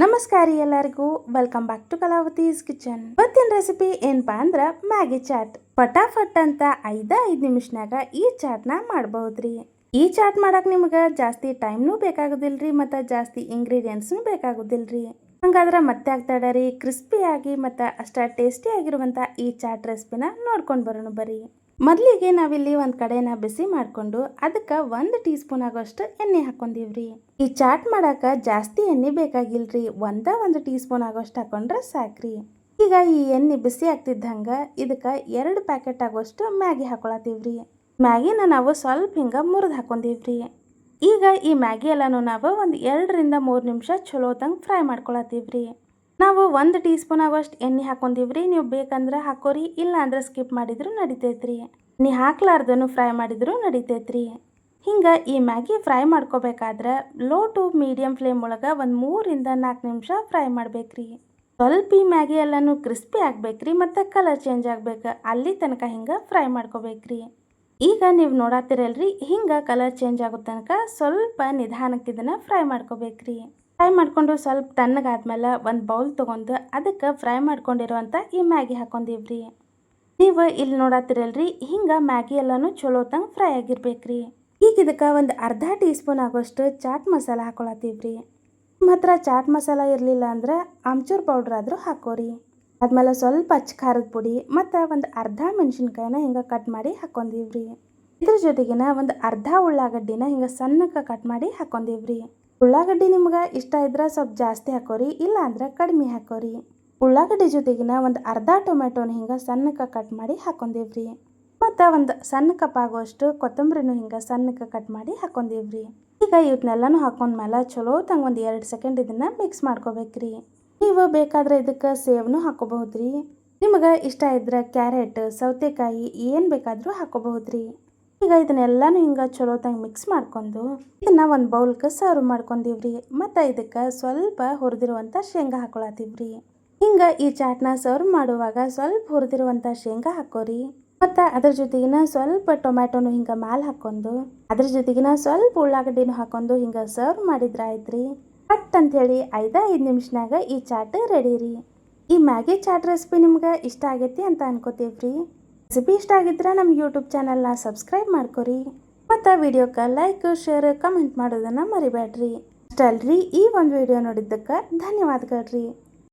ನಮಸ್ಕಾರ ಎಲ್ಲರಿಗೂ. Welcome back to Kalavathi's kitchen ಇವತ್ತಿನ ರೆಸಿಪಿ ಏನಪ್ಪಾ ಅಂದ್ರ ಮ್ಯಾಗಿ ಚಾಟ್ ಪಟಾಫಟ್ ಅಂತ ಐದ, ಐದು ನಿಮಿಷನಾಗ ಈ ಚಾಟ್ನ ಮಾಡಬಹುದ್ರಿ. ಈ ಚಾಟ್ ಮಾಡಕ್ ನಿಮ್ಗ ಜಾಸ್ತಿ ಟೈಮ್ನೂ ಬೇಕಾಗುದಿಲ್ರಿ ಮತ್ತು ಜಾಸ್ತಿ ಇಂಗ್ರೀಡಿಯೆಂಟ್ಸ್ನು ಬೇಕಾಗುದಿಲ್ರಿ. ಹಂಗಾದ್ರೆ ಮತ್ತೆ ಆಗ್ತಾಡರಿ ಕ್ರಿಸ್ಪಿಯಾಗಿ ಮತ್ತು ಅಷ್ಟ ಟೇಸ್ಟಿ ಆಗಿರುವಂಥ ಈ ಚಾಟ್ ರೆಸಿಪಿನ ನೋಡ್ಕೊಂಡು ಬರೋಣ ಬರ್ರಿ. ಮೊದಲಿಗೆ ನಾವಿಲ್ಲಿ ಒಂದು ಕಡೆನ ಬಿಸಿ ಮಾಡಿಕೊಂಡು ಅದಕ್ಕೆ ಒಂದು ಟೀ ಸ್ಪೂನ್ ಆಗೋಷ್ಟು ಎಣ್ಣೆ ಹಾಕೊಂಡಿವ್ರಿ ಈ ಚಾಟ್ ಮಾಡಾಕ ಜಾಸ್ತಿ ಎಣ್ಣೆ ಬೇಕಾಗಿಲ್ರಿ, ಒಂದ ಒಂದು ಟೀ ಸ್ಪೂನ್ ಆಗೋಷ್ಟು ಹಾಕೊಂಡ್ರೆ ಸಾಕ್ರಿ. ಈಗ ಈ ಎಣ್ಣೆ ಬಿಸಿ ಆಗ್ತಿದ್ದಂಗೆ ಇದಕ್ಕೆ ಎರಡು ಪ್ಯಾಕೆಟ್ ಆಗೋಷ್ಟು ಮ್ಯಾಗಿ ಹಾಕೊಳತೀವ್ರಿ ಮ್ಯಾಗಿನ ನಾವು ಸ್ವಲ್ಪ ಹಿಂಗೆ ಮುರಿದು ಹಾಕೊಂಡಿವ್ರಿ. ಈಗ ಈ ಮ್ಯಾಗಿ ಎಲ್ಲಾನು ನಾವು ಒಂದು ಎರಡರಿಂದ ಮೂರು ನಿಮಿಷ ಚಲೋತಂಗೆ ಫ್ರೈ ಮಾಡ್ಕೊಳತ್ತೀವ್ರಿ. ನಾವು ಒಂದು ಟೀ ಸ್ಪೂನ್ ಆಗುವಷ್ಟು ಎಣ್ಣೆ ರೀ. ನೀವು ಬೇಕಂದ್ರೆ ಹಾಕೋರಿ ಇಲ್ಲ ಅಂದ್ರೆ ಸ್ಕಿಪ್ ಮಾಡಿದ್ರು ನಡಿತೈತ್ರಿ. ನೀ ಹಾಕ್ಲಾರ್ದನು ಫ್ರೈ ಮಾಡಿದ್ರು ನಡಿತೈತ್ರಿ. ಹಿಂಗೆ ಈ ಮ್ಯಾಗಿ ಫ್ರೈ ಮಾಡ್ಕೋಬೇಕಾದ್ರೆ ಲೋ ಟು ಮೀಡಿಯಮ್ ಫ್ಲೇಮ್ ಒಳಗೆ ಒಂದು ಮೂರಿಂದ ನಾಲ್ಕು ನಿಮಿಷ ಫ್ರೈ ಮಾಡ್ಬೇಕ್ರಿ. ಸ್ವಲ್ಪ ಈ ಮ್ಯಾಗಿ ಎಲ್ಲಾನು ಕ್ರಿಸ್ಪಿ ಆಗ್ಬೇಕ್ರಿ ಮತ್ತು ಕಲರ್ ಚೇಂಜ್ ಆಗ್ಬೇಕು. ಅಲ್ಲಿ ತನಕ ಹಿಂಗೆ ಫ್ರೈ ಮಾಡ್ಕೋಬೇಕ್ರಿ. ಈಗ ನೀವು ನೋಡತ್ತೀರಲ್ರಿ ಹಿಂಗೆ ಕಲರ್ ಚೇಂಜ್ ಆಗೋ ತನಕ ಸ್ವಲ್ಪ ನಿಧಾನಕ್ಕೆ ಇದನ್ನು ಫ್ರೈ ಮಾಡ್ಕೋಬೇಕ್ರಿ. ಫ್ರೈ ಮಾಡಿಕೊಂಡು ಸ್ವಲ್ಪ ತಣ್ಣಗಾದ್ಮೇಲೆ ಒಂದು ಬೌಲ್ ತೊಗೊಂಡು ಅದಕ್ಕೆ ಫ್ರೈ ಮಾಡ್ಕೊಂಡಿರುವಂಥ ಈ ಮ್ಯಾಗಿ ಹಾಕೊಂಡಿವ್ರಿ ನೀವು ಇಲ್ಲಿ ನೋಡತ್ತೀರಲ್ರಿ ಹಿಂಗೆ ಮ್ಯಾಗಿ ಎಲ್ಲಾನು ಚಲೋತಂಗೆ ಫ್ರೈ ಆಗಿರ್ಬೇಕ್ರಿ. ಈಗ ಇದಕ್ಕೆ ಒಂದು ಅರ್ಧ ಟೀ ಸ್ಪೂನ್ ಆಗೋಷ್ಟು ಚಾಟ್ ಮಸಾಲ ಹಾಕೊಳತ್ತೀವ್ರಿ. ನಿಮ್ಮ ಹತ್ರ ಚಾಟ್ ಮಸಾಲ ಇರಲಿಲ್ಲ ಅಂದ್ರೆ ಆಮ್ಚೂರ್ ಪೌಡ್ರ್ ಆದರೂ ಹಾಕೋರಿ. ಆದ್ಮೇಲೆ ಸ್ವಲ್ಪ ಅಚ್ಚ ಖಾರದ ಪುಡಿ ಮತ್ತು ಒಂದು ಅರ್ಧ ಮೆಣಸಿನ್ಕಾಯಿನ ಹಿಂಗೆ ಕಟ್ ಮಾಡಿ ಹಾಕೊಂದೀವ್ರಿ ಇದ್ರ ಜೊತೆಗಿನ ಒಂದು ಅರ್ಧ ಉಳ್ಳಾಗಡ್ಡಿನ ಹಿಂಗೆ ಸಣ್ಣಕ್ಕೆ ಕಟ್ ಮಾಡಿ ಹಾಕೊಂಡೀವ್ರಿ ಉಳ್ಳಾಗಡ್ಡಿ ನಿಮ್ಗೆ ಇಷ್ಟ ಇದ್ರೆ ಸ್ವಲ್ಪ ಜಾಸ್ತಿ ಹಾಕೋರಿ ಇಲ್ಲ ಅಂದ್ರೆ ಕಡಿಮೆ ಹಾಕೋರಿ. ಉಳ್ಳಾಗಡ್ಡಿ ಜೊತೆಗಿನ ಒಂದು ಅರ್ಧ ಟೊಮೆಟೊನ ಹಿಂಗೆ ಸಣ್ಣಕ್ಕೆ ಕಟ್ ಮಾಡಿ ಹಾಕೊಂಡಿವ್ರಿ. ಮತ್ತು ಒಂದು ಸಣ್ಣ ಕಪ್ ಆಗೋಷ್ಟು ಕೊತ್ತಂಬರಿನೂ ಹಿಂಗೆ ಸಣ್ಣಕ್ಕೆ ಕಟ್ ಮಾಡಿ ಹಾಕೊಂಡಿವ್ರಿ. ಈಗ ಇವನ್ನೆಲ್ಲನೂ ಹಾಕೊಂಡ್ಮೇಲೆ ಚಲೋ ತಂಗ ಒಂದು ಎರಡು ಸೆಕೆಂಡ್ ಇದನ್ನು ಮಿಕ್ಸ್ ಮಾಡ್ಕೋಬೇಕ್ರಿ. ನೀವು ಬೇಕಾದ್ರೆ ಇದಕ್ಕೆ ಸೇವ್ನು ಹಾಕೋಬಹುದ್ರಿ. ನಿಮಗೆ ಇಷ್ಟ ಇದ್ರೆ ಕ್ಯಾರೆಟ್, ಸೌತೆಕಾಯಿ ಏನು ಬೇಕಾದರೂ ಹಾಕೋಬಹುದ್ರಿ. ಈಗ ಇದನ್ನೆಲ್ಲನೂ ಹಿಂಗೆ ಚಲೋ ತಂಗ ಮಿಕ್ಸ್ ಮಾಡ್ಕೊಂಡು ಇದನ್ನ ಒಂದು ಬೌಲ್ಗೆ ಸರ್ವ್ ಮಾಡ್ಕೊಂಡಿವ್ರಿ ಮತ್ತು ಇದಕ್ಕೆ ಸ್ವಲ್ಪ ಹುರಿದಿರುವಂಥ ಶೇಂಗಾ ಹಾಕೊಳತ್ತೀವ್ರಿ ಹಿಂಗೆ ಈ ಚಾಟ್ನ ಸರ್ವ್ ಮಾಡುವಾಗ ಸ್ವಲ್ಪ ಹುರಿದಿರುವಂಥ ಶೇಂಗಾ ಹಾಕೋರಿ. ಮತ್ತು ಅದ್ರ ಜೊತೆಗಿನ ಸ್ವಲ್ಪ ಟೊಮ್ಯಾಟೊನು ಹಿಂಗೆ ಮ್ಯಾಲೆ ಹಾಕೊಂಡು ಅದ್ರ ಜೊತೆಗಿನ ಸ್ವಲ್ಪ ಉಳ್ಳಾಗಡ್ಡಿನೂ ಹಾಕೊಂಡು ಹಿಂಗೆ ಸರ್ವ್ ಮಾಡಿದ್ರೆ ಆಯ್ತ್ರಿ ಪಟ್ ಅಂಥೇಳಿ ಐದ ಐದು ನಿಮಿಷನಾಗ ಈ ಚಾಟ್ ರೆಡಿ ರೀ. ಈ ಮ್ಯಾಗಿ ಚಾಟ್ ರೆಸಿಪಿ ನಿಮ್ಗೆ ಇಷ್ಟ ಆಗೈತಿ ಅಂತ ಅನ್ಕೋತೀವ್ರಿ. ರೆಸಿಪಿ ಇಷ್ಟ ಆಗಿದ್ರೆ ನಮ್ಮ ಯೂಟ್ಯೂಬ್ ಚಾನಲ್ನ ಸಬ್ಸ್ಕ್ರೈಬ್ ಮಾಡ್ಕೊರಿ. ಮತ್ತು ವಿಡಿಯೋಕ್ಕೆ ಲೈಕ್ ಶೇರ್ ಕಮೆಂಟ್ ಮಾಡೋದನ್ನು ಮರಿಬೇಡ್ರಿ ಅಷ್ಟಲ್ರಿ ಈ ಒಂದು ವಿಡಿಯೋ ನೋಡಿದ್ದಕ್ಕೆ ಧನ್ಯವಾದಗಳ್ರಿ